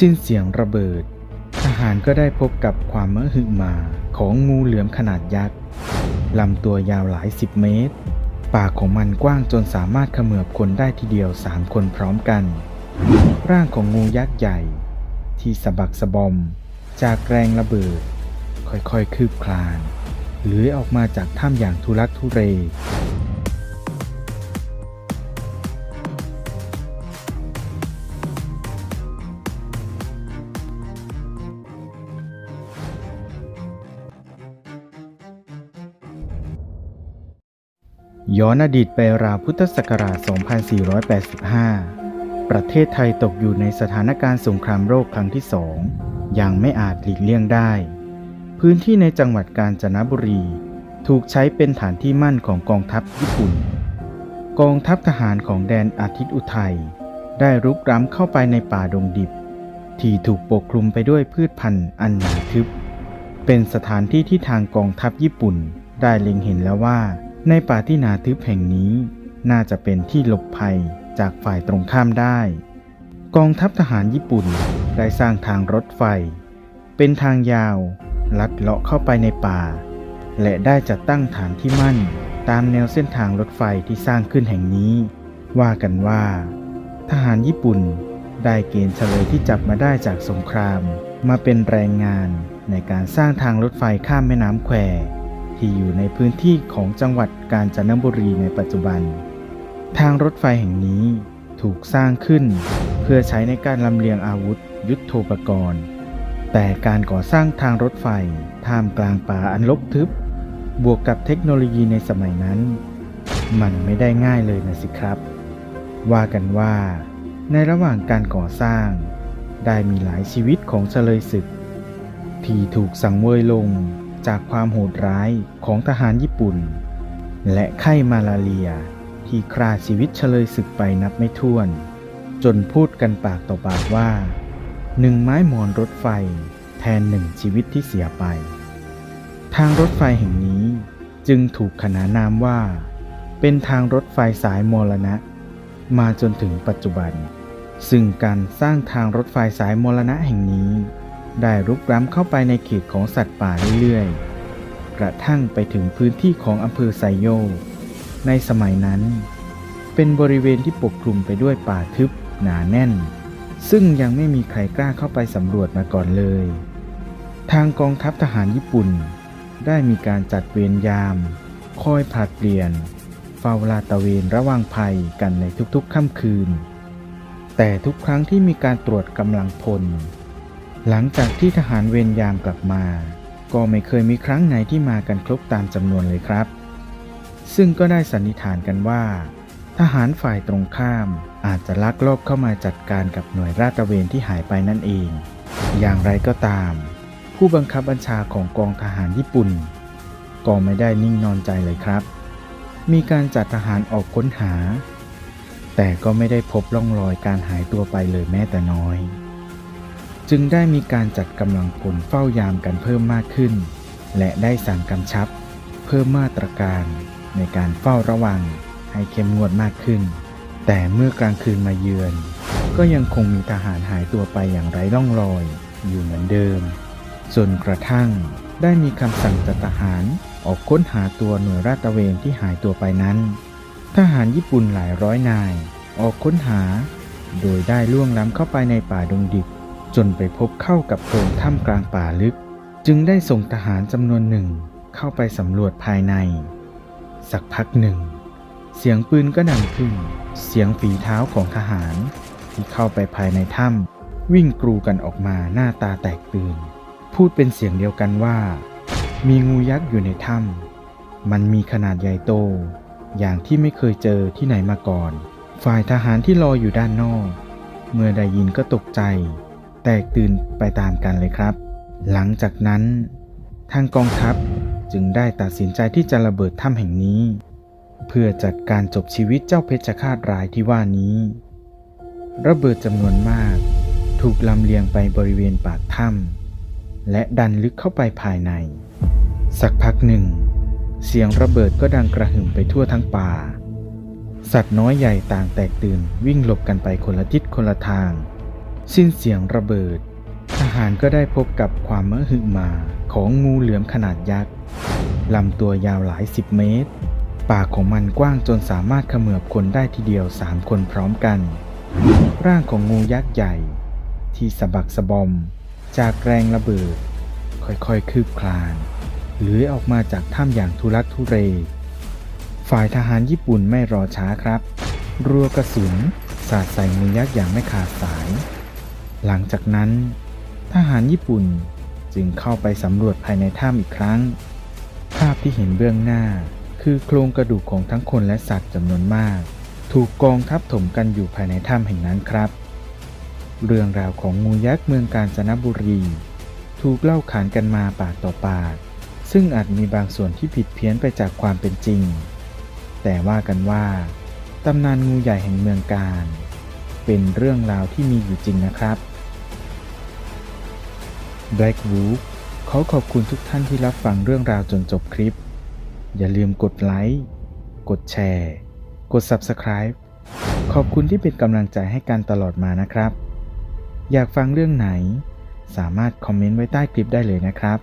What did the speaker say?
สิ้นเสียงระเบิด ทหารก็ได้พบกับความมหึมาของงูเหลือมขนาดยักษ์ลำตัวยาวหลายสิบเมตร ปากของมันกว้างจนสามารถเขมือบคนได้ทีเดียวสามคนพร้อมกัน ร่างของงูยักษ์ใหญ่ ที่สะบักสะบอม จากแรงระเบิด ค่อยๆคืบคลานเลื้อยออกมาจากถ้ำอย่างทุลักทุเล ย้อนอดีตไปราวพุทธศักราช 2485 ประเทศไทยตกอยู่ในสถานการณ์สงครามโรคครั้งที่สองยังไม่อาจหลีกเลี่ยงได้ พื้นที่ในจังหวัดกาญจนบุรี ถูกใช้เป็นฐานที่มั่นของกองทัพญี่ปุ่น กองทัพทหารของแดนอาทิตย์อุทัย ได้รุกร้ำเข้าไปในป่าดงดิบ ที่ถูกปกคลุมไปด้วยพืชพันธุ์อันหนาทึบ เป็นสถานที่ที่ทางกองทัพญี่ปุ่นได้เล็งเห็นแล้วว่า ในป่าที่หนาทึบแห่งนี้น่าจะเป็นที่หลบภัยจากฝ่ายตรงข้ามได้ กองทัพทหารญี่ปุ่นได้สร้างทางรถไฟ เป็นทางยาว ลัดเลาะเข้าไปในป่า และได้จัดตั้งฐานที่มั่นตามแนวเส้นทางรถไฟที่สร้างขึ้นแห่งนี้ ว่ากันว่า ทหารญี่ปุ่นได้เกณฑ์เฉลยที่จับมาได้จากสงคราม มาเป็นแรงงานในการสร้างทางรถไฟข้ามแม่น้ำแคว ที่อยู่ในพื้นที่ของจังหวัดกาญจนบุรีในปัจจุบัน ทางรถไฟแห่งนี้ถูกสร้างขึ้น เพื่อใช้ในการลำเลียงอาวุธ ยุทโธปกรณ์ แต่การก่อสร้างทางรถไฟท่ามกลางป่าอันรกทึบ บวกกับเทคโนโลยีในสมัยนั้น มันไม่ได้ง่ายเลยนะสิครับ ว่ากันว่า ในระหว่างการก่อสร้าง ได้มีหลายชีวิตของเฉลยศึก ที่ถูกสังเวยลง จากความโหดร้ายของทหารญี่ปุ่น และไข้มาลาเรียที่ฆ่าชีวิตเฉลยศึกไปนับไม่ถ้วน จนพูดกันปากต่อปากว่าหนึ่งไม้หมอนรถไฟแทนหนึ่งชีวิตที่เสียไป ทางรถไฟแห่งนี้จึงถูกขนานนามว่า เป็นทางรถไฟสายมรณะ มาจนถึงปัจจุบัน ซึ่งการสร้างทางรถไฟสายมรณะแห่งนี้ ได้รุกล้ำเข้าไปในเขตของสัตว์ป่าเรื่อยๆ กระทั่งไปถึงพื้นที่ของอำเภอไซโยกในสมัยนั้น เป็นบริเวณที่ปกคลุมไปด้วยป่าทึบหนาแน่น ซึ่งยังไม่มีใครกล้าเข้าไปสำรวจมาก่อนเลย ทางกองทัพทหารญี่ปุ่น ได้มีการจัดเวรยาม คอยผลัดเปลี่ยนเฝ้าลาดตระเวนระวังภัยกันในทุกๆค่ำคืน แต่ทุกครั้งที่มีการตรวจกำลังพล หลังจากที่ทหารเวรยามกลับมา ก็ไม่เคยมีครั้งไหนที่มากันครบตามจำนวนเลยครับ ซึ่งก็ได้สันนิษฐานกันว่า ทหารฝ่ายตรงข้ามอาจจะลักลอบเข้ามาจัดการกับหน่วยราตระเวนที่หายไปนั่นเอง อย่างไรก็ตาม ผู้บังคับบัญชาของกองทหารญี่ปุ่น ก็ไม่ได้นิ่งนอนใจเลยครับ มีการจัดทหารออกค้นหา แต่ก็ไม่ได้พบร่องรอยการหายตัวไปเลยแม้แต่น้อย จึงได้มีการจัดกำลังพลเฝ้ายามกันเพิ่มมากขึ้น และได้สั่งกำชับ เพิ่มมาตรการในการเฝ้าระวังให้เข้มงวดมากขึ้น แต่เมื่อกลางคืนมาเยือน ก็ยังคงมีทหารหายตัวไปอย่างไร้ร่องรอย อยู่เหมือนเดิม จนกระทั่งได้มีคำสั่งจัดทหารออกค้นหาตัวหน่วยราตระเวนที่หายตัวไปนั้น ทหารญี่ปุ่นหลายร้อยนาย ออกค้นหา โดยได้ล่วงล้ำเข้าไปในป่าดงดิบ จนไปพบเข้ากับโพรงถ้ำกลางป่าลึก จึงได้ส่งทหารจำนวนหนึ่งเข้าไปสำรวจภายใน สักพักหนึ่ง เสียงปืนก็ดังขึ้น เสียงฝีเท้าของทหารที่เข้าไปภายในถ้ำวิ่งกรูกันออกมาหน้าตาแตกตื่น พูดเป็นเสียงเดียวกันว่า มีงูยักษ์อยู่ในถ้ำมันมีขนาดใหญ่โต อย่างที่ไม่เคยเจอที่ไหนมาก่อน ฝ่ายทหารที่รออยู่ด้านนอก เมื่อได้ยินก็ตกใจ แตกตื่นไปตามกันเลยครับ หลังจากนั้น ทางกองทัพจึงได้ตัดสินใจที่จะระเบิดถ้ำแห่งนี้ เพื่อจัดการจบชีวิตเจ้าเพชฌฆาตรายที่ว่านี้ ระเบิดจำนวนมาก ถูกลำเลียงไปบริเวณปากถ้ำและดันลึกเข้าไปภายใน สักพักหนึ่ง เสียงระเบิดก็ดังกระหึ่มไปทั่วทั้งป่า สัตว์น้อยใหญ่ต่างแตกตื่นวิ่งหลบกันไปคนละทิศคนละทาง สิ้นเสียงระเบิด ทหารก็ได้พบกับความมหึมาของงูเหลือมขนาดยักษ์ลำตัวยาวหลายสิบเมตร ปากของมันกว้างจนสามารถเขมือบคนได้ทีเดียวสามคนพร้อมกัน ร่างของงูยักษ์ใหญ่ ที่สะบักสะบอม จากแรงระเบิด ค่อยๆคืบคลานเลื้อยออกมาจากถ้ำอย่างทุลักทุเลฝ่ายทหารญี่ปุ่นไม่รอช้าครับ รัวกระสุน สาดใส่งูยักษ์อย่างไม่ขาดสาย หลังจากนั้น ทหารญี่ปุ่นจึงเข้าไปสำรวจภายในถ้ำอีกครั้ง ภาพที่เห็นเบื้องหน้า คือโครงกระดูกของทั้งคนและสัตว์จำนวนมาก ถูกกองทับถมกันอยู่ภายในถ้ำแห่งนั้นครับ เรื่องราวของงูยักษ์เมืองกาญจนบุรี ถูกเล่าขานกันมาปากต่อปาก ซึ่งอาจมีบางส่วนที่ผิดเพี้ยนไปจากความเป็นจริง แต่ว่ากันว่าตำนานงูใหญ่แห่งเมืองการเป็นเรื่องราวที่มีอยู่จริงนะครับ Black Wolf ขอขอบคุณทุกท่านที่รับฟังเรื่องราวจนจบคลิป อย่าลืมกดไลค์ กดแชร์ กด Subscribe ขอบคุณที่เป็นกำลังใจให้กันตลอดมานะครับ อยากฟังเรื่องไหน สามารถคอมเมนต์ไว้ใต้คลิปได้เลยนะครับ